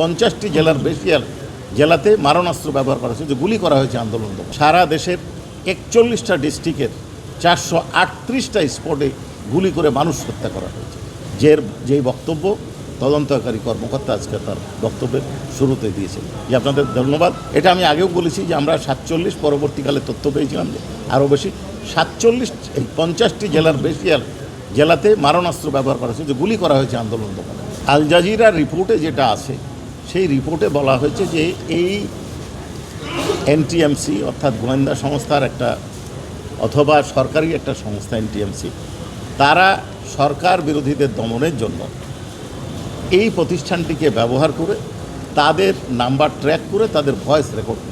পঞ্চাশটি জেলার বেশি জেলাতে মারণাস্ত্র ব্যবহার করা হয়েছে, যে গুলি করা হয়েছে আন্দোলন। সারা দেশের একচল্লিশটা ডিস্ট্রিক্টের চারশো আটত্রিশটা স্পটে গুলি করে মানুষ হত্যা করা হয়েছে। যের যেই বক্তব্য তদন্তকারী কর্মকর্তা আজকে তার বক্তব্যের শুরুতে দিয়েছেন। যে আপনাদের ধন্যবাদ। এটা আমি আগেও বলেছি যে আমরা সাতচল্লিশ পরবর্তীকালে তথ্য পেয়েছিলাম যে আরও বেশি সাতচল্লিশ, এই পঞ্চাশটি জেলার বেশি জেলাতে মারণাস্ত্র ব্যবহার করা হয়েছে, যে গুলি করা হয়েছে আন্দোলন দমনে আল জাজিরার রিপোর্টে যেটা আছে সেই রিপোর্টে বলা হয়েছে যে এই এনটিএমসি অর্থাৎ গোয়েন্দা সংস্থার একটা অথবা সরকারি একটা সংস্থা এনটিএমসি তারা সরকার বিরোধীদের দমনের জন্য এই প্রতিষ্ঠানটিকে ব্যবহার করে তাদের নাম্বার ট্র্যাক করে তাদের ভয়েস রেকর্ড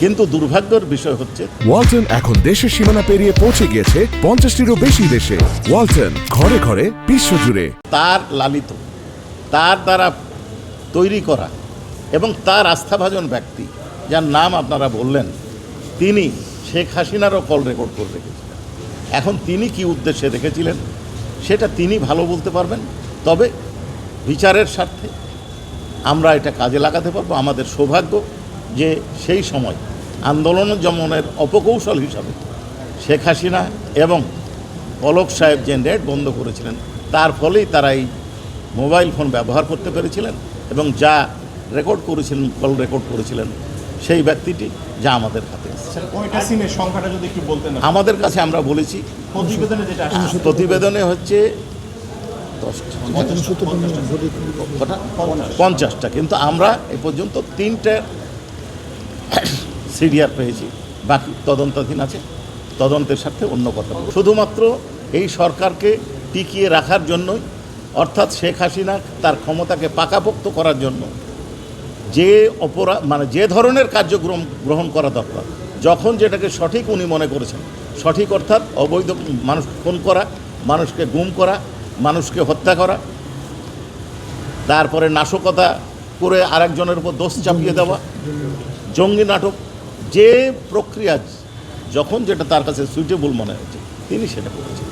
কিন্তু দুর্ভাগ্যের বিষয় হচ্ছে ওয়ালটন এখন দেশের সীমানা পেরিয়ে পৌঁছে গিয়েছে পঞ্চাশটিরও বেশি দেশে। ওয়ালটন ঘরে ঘরে বিশ্বজুড়ে। তার লালিত তার দ্বারা তৈরি করা এবং তার আস্থাভাজন ব্যক্তি, যার নাম আপনারা বললেন, তিনি শেখ হাসিনারও কল রেকর্ড করে রেখেছিলেন। এখন তিনি কি উদ্দেশ্যে রেখেছিলেন, সেটা তিনি ভালো বলতে পারবেন, তবে বিচারের স্বার্থে আমরা এটা কাজে লাগাতে পারব। আমাদের সৌভাগ্য যে সেই সময় আন্দোলন দমনের অপকৌশল হিসাবে শেখ হাসিনা এবং পলক সাহেব যে নেট বন্ধ করেছিলেন, তার ফলেই তারা এই মোবাইল ফোন ব্যবহার করতে পেরেছিলেন। এবং যা রেকর্ড করেছিলেন কল রেকর্ড করেছিলেন সেই ব্যক্তিটি যা আমাদের হাতে আমাদের কাছে আমরা বলেছি প্রতিবেদনে যেটা আসছে প্রতিবেদনে হচ্ছে দশটা। পঞ্চাশটা। কিন্তু আমরা এ পর্যন্ত তিনটে সিডিআর পেয়েছি। বাকি তদন্তাধীন আছে। তদন্তের সাথে অন্য কথা শুধুমাত্র এই সরকারকে টিকিয়ে রাখার জন্যই অর্থাৎ শেখ হাসিনা তার ক্ষমতাকে পাকাপোক্ত করার জন্য যে অপরাধ মানে যে ধরনের কার্যক্রম গ্রহণ করা দরকার, যখন যেটাকে সঠিক উনি মনে করেছেন, সঠিক অর্থাৎ অবৈধ মানুষ খুন করা, মানুষকে গুম করা, মানুষকে হত্যা করা, তারপরে নাশকতা করে আরেকজনের উপর দোষ চাপিয়ে দেওয়া, জঙ্গি নাটক, যে প্রক্রিয়া, যখন যেটা তার কাছে সুইটেবল মনে হয়েছে, তিনি সেটা করেছেন।